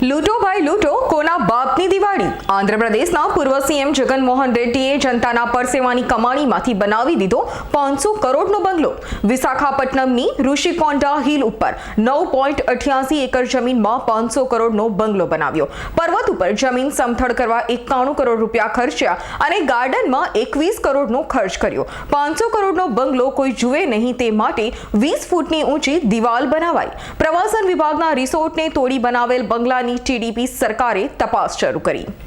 લૂંટો ભાઈ લૂંટો, કોના બાપની દિવાળી? આંધ્રપ્રદેશના પૂર્વ સીએમ જગનમોહન રેડ્ડીએ જનતાના પરસેવાની કમાણીમાંથી બનાવી દીધો પાંચસો કરોડનો બંગલો. વિશાખાપટ્ટનમની ઋષિકોંડા હિલ ઉપર નવ પોઈન્ટ અઠ્યાસી એકર જમીનમાં પાંચસો કરોડનો બંગલો બનાવ્યો. પર્વત ઉપર જમીન સમથળ કરવા એકાણું કરોડ રૂપિયા ખર્ચ્યા અને ગાર્ડનમાં એકવીસ કરોડનો ખર્ચ કર્યો. પાંચસો કરોડનો બંગલો કોઈ જુએ નહીં તે માટે વીસ ફૂટની ઊંચી દિવાલ બનાવાઈ. પ્રવાસન વિભાગના રિસોર્ટને તોડી બનાવેલ બંગલાની ટીડીપી સરકારે તપાસ શરૂ કરી